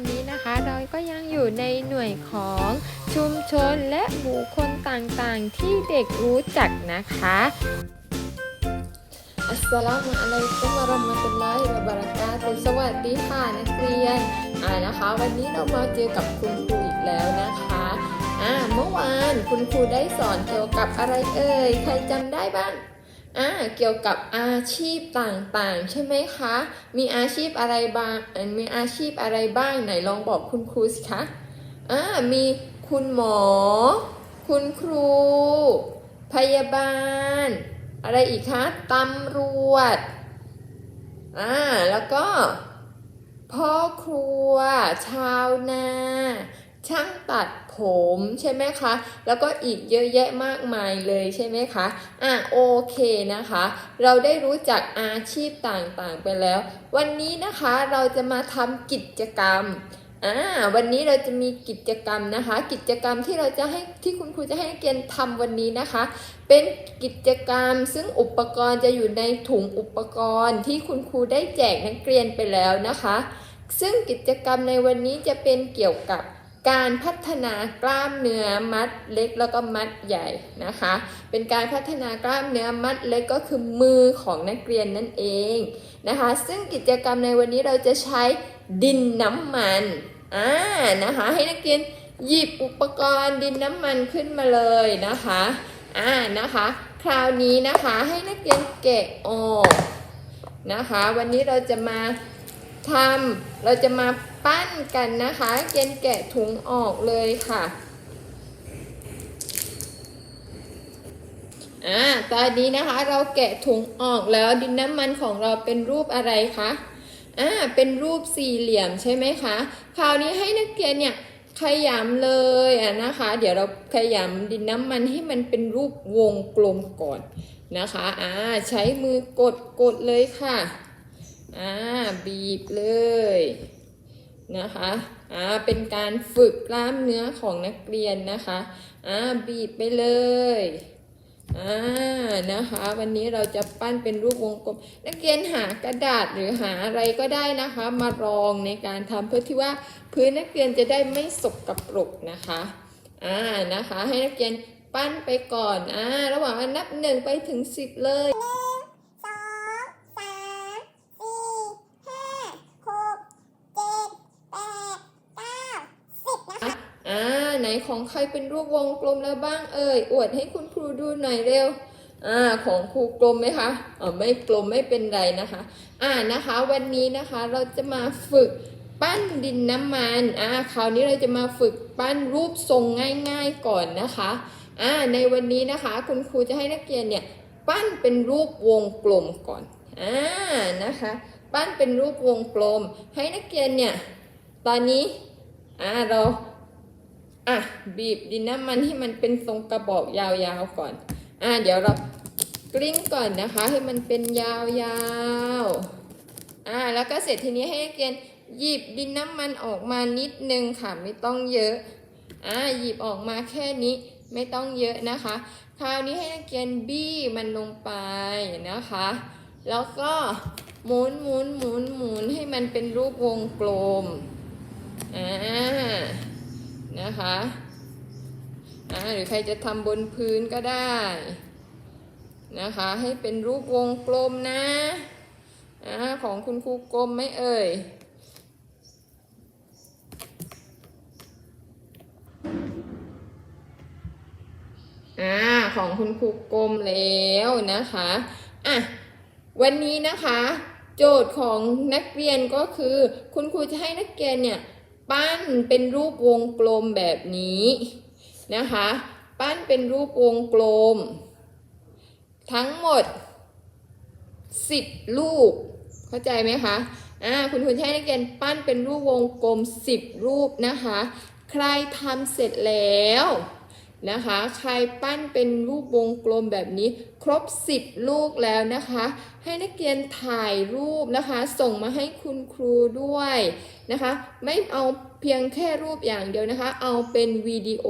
วันนี้นะคะ เราก็ยังอยู่ในหน่วยของชุมชนและบุคคลต่างๆ ที่เด็กรู้จักนะคะ อัสสลามุอะลัยกุมวะเราะมะตุลลอฮิวะบะเราะกาตุสวัสดีค่ะนักเรียนอ่านะคะ วันนี้เรามาเจอกับคุณครูอีกแล้วนะคะอ่าเมื่อวานคุณครูได้สอนเกี่ยวกับอะไรเอ่ยใครจำได้บ้าง อ่าเกี่ยวกับอาชีพต่างๆ ใช่ไหมคะ มีอาชีพอะไรบ้างมีอาชีพอะไรบ้างไหนลองบอกคุณครูสิคะอ่ามีคุณหมอ คุณครู พยาบาล อะไรอีกคะตำรวจอ่าแล้วก็พ่อครัว ชาวนา ช่างตัดผมใช่ไหมคะ แล้วก็อีกเยอะแยะมากมายเลยใช่ไหมคะ อ่าโอเคนะคะ เราได้รู้จักอาชีพต่างๆไปแล้ว วันนี้นะคะเราจะมาทำกิจกรรมอ่าวันนี้เราจะมีกิจกรรมนะคะ กิจกรรมที่เราจะให้ที่คุณครูจะให้นักเรียนทำวันนี้นะคะ เป็นกิจกรรมซึ่งอุปกรณ์จะอยู่ในถุงอุปกรณ์ที่คุณครูได้แจกนักเรียนไปแล้วนะคะ ซึ่งกิจกรรมในวันนี้จะเป็นเกี่ยวกับ การพัฒนากล้ามเนื้อมัดเล็กแล้วก็มัดใหญ่นะคะ เป็นการพัฒนากล้ามเนื้อมัดเล็กก็คือมือของนักเรียนนั่นเองนะคะ ซึ่งกิจกรรมในวันนี้เราจะใช้ดินน้ำมันอ่านะคะ ให้นักเรียนหยิบอุปกรณ์ดินน้ำมันขึ้นมาเลยนะคะอ่านะคะ คราวนี้นะคะให้นักเรียนแกะออกนะคะ วันนี้เราจะมา ทำเราจะมาปั้นกันนะคะเกณฑ์แกะถุงออกเลยค่ะอ่าตอนนี้นะคะเราแกะถุงออกแล้วดินน้ำมันของเราเป็นรูปอะไรคะอ่าเป็นรูปสี่เหลี่ยมใช่ไหมคะ คราวนี้ให้นักเรียนเนี่ยขยำเลยอะนะคะ เดี๋ยวเราขยำดินน้ำมันให้มันเป็นรูปวงกลมก่อนนะคะอ่าใช้มือกดกดเลยค่ะ อ่าบีบเลยนะคะอ่าเป็นการฝึกกล้ามเนื้อของนักเรียนนะคะอ่าบีบไปเลยอ่านะคะ วันนี้เราจะปั้นเป็นรูปวงกลม นักเรียนหากระดาษหรือหาอะไรก็ได้นะคะ มารองในการทำเพื่อที่ว่าพื้นนักเรียนจะได้ไม่สกปรกนะคะอ่านะคะ ให้นักเรียนปั้นไปก่อนอ่าระหว่างนับหนึ่งไปถึงสิบเลย สองสามสี่ห้าหกเจ็ดแปดเก้าสิบนะคะ อ่า ไหนของใครเป็นรูปวงกลมแล้วบ้างเอ่ยอวดให้คุณครูดูหน่อยเร็วอ่าของครูกลมไหมคะอ๋อไม่กลมไม่เป็นไรนะคะ อ่านะคะ วันนี้นะคะเราจะมาฝึกปั้นดินน้ำมันอ่าคราวนี้เราจะมาฝึกปั้นรูปทรงง่าย ๆก่อนนะคะอ่าในวันนี้นะคะคุณครูจะให้นักเรียนเนี่ยปั้นเป็นรูปวงกลมก่อนอ่านะคะ ปั้นเป็นรูปวงกลม ให้นักเรียนเนี่ยตอนนี้อ่าเรา อะบีบดินน้ำมันให้มันเป็นทรงกระบอกยาวๆก่อน อ่าเดี๋ยวเรากลิ้งก่อนนะคะ ให้มันเป็นยาวๆ อ่าแล้วก็เสร็จทีนี้ให้นักเรียนหยิบดินน้ำมันออกมานิดนึงค่ะไม่ต้องเยอะ อ่าหยิบออกมาแค่นี้ไม่ต้องเยอะนะคะ คราวนี้ให้นักเรียนบี้มันลงไปนะคะ แล้วก็หมุนหมุนหมุนหมุนให้มันเป็นรูปวงกลม อ่า นะคะอ่าหรือใครจะทำบนพื้นก็ได้นะคะให้เป็นรูปวงกลมนะอ่าของคุณครูกลมไหมเอ่ยอ่าของคุณครูกลมแล้วนะคะอะวันนี้นะคะ โจทย์ของนักเรียนก็คือ คุณครูจะให้นักเรียนเนี่ย ปั้นเป็นรูปวงกลมแบบนี้นะคะ ปั้นเป็นรูปวงกลม ทั้งหมด 10 ลูก เข้าใจไหมคะอ่าคุณคุณใช้นักเรียนปั้นเป็นรูปวงกลม 10 รูปนะคะ ใครทำเสร็จแล้ว นะคะ ใครปั้นเป็นรูปวงกลมแบบนี้ครบ 10 ลูกแล้วนะคะ ให้นักเรียนถ่ายรูปนะคะ ส่งมาให้คุณครูด้วยนะคะ ไม่เอาเพียงแค่รูปอย่างเดียวนะคะ เอาเป็นวิดีโอ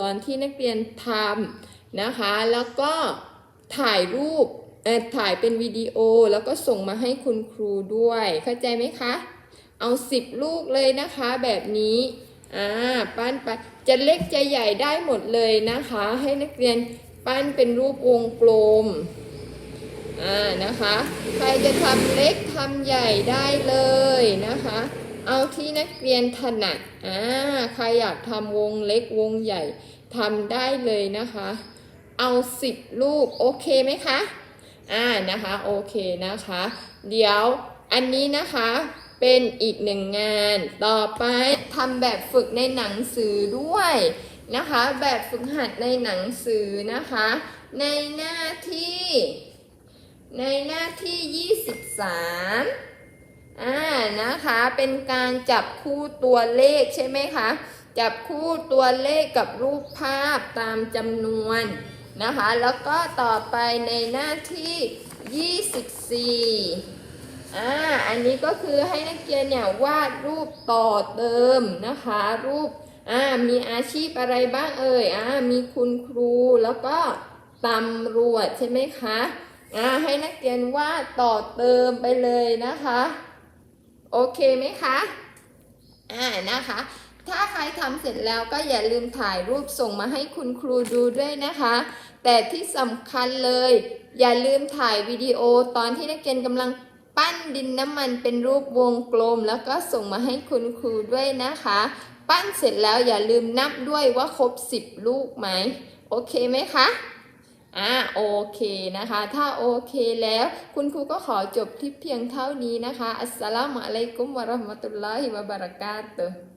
ตอนที่นักเรียนทำนะคะ แล้วก็ถ่ายรูปถ่ายเป็นวิดีโอแล้วก็ส่งมาให้คุณครูด้วย เข้าใจไหมคะ เอาสิบลูกเลยนะคะแบบนี้ อ่าปั้นไปจะเล็กจะใหญ่ได้หมดเลยนะคะ ให้นักเรียนปั้นเป็นรูปวงกลมอ่านะคะ ใครจะทำเล็กทำใหญ่ได้เลยนะคะ เอาที่นักเรียนถนัดอ่าใครอยากทำวงเล็กวงใหญ่ทำได้เลยนะคะ เอาสิบลูกโอเคไหมคะอ่านะคะโอเคนะคะ เดี๋ยวอันนี้นะคะ เป็นอีกหนึ่งงาน ต่อไปทำแบบฝึกในหนังสือด้วยนะคะ แบบฝึกหัดในหนังสือนะคะ ในหน้าที่ ในหน้าที่ 23อ่านะคะเป็นการจับคู่ตัวเลขใช่ไหมคะ จับคู่ตัวเลขกับรูปภาพตามจำนวนนะคะ แล้วก็ต่อไปในหน้าที่ 24 อ่าอันนี้ก็คือให้นักเรียนเนี่ยวาดรูปต่อเติมนะคะ รูปอ่ามีอาชีพอะไรบ้างเอ่ยอ่ามีคุณครูแล้วก็ตำรวจใช่ไหมคะอ่าให้นักเรียนวาดต่อเติมไปเลยนะคะ โอเคไหมคะอ่านะคะ ถ้าใครทำเสร็จแล้วก็อย่าลืมถ่ายรูปส่งมาให้คุณครูดูด้วยนะคะ แต่ที่สำคัญเลย อย่าลืมถ่ายวิดีโอตอนที่นักเรียนกำลัง ปั้นดินน้ำมันเป็นรูปวงกลม แล้วก็ส่งมาให้คุณครูด้วยนะคะ ปั้นเสร็จแล้วอย่าลืมนับด้วยว่าครบ 10 ลูกไหม โอเคไหมคะอ่าโอเคนะคะ ถ้าโอเคแล้ว คุณครูก็ขอจบที่เพียงเท่านี้นะคะ อัสสลามุอะลัยกุมวะราะห์มะตุลลอฮิวะบะเราะกาตุฮ์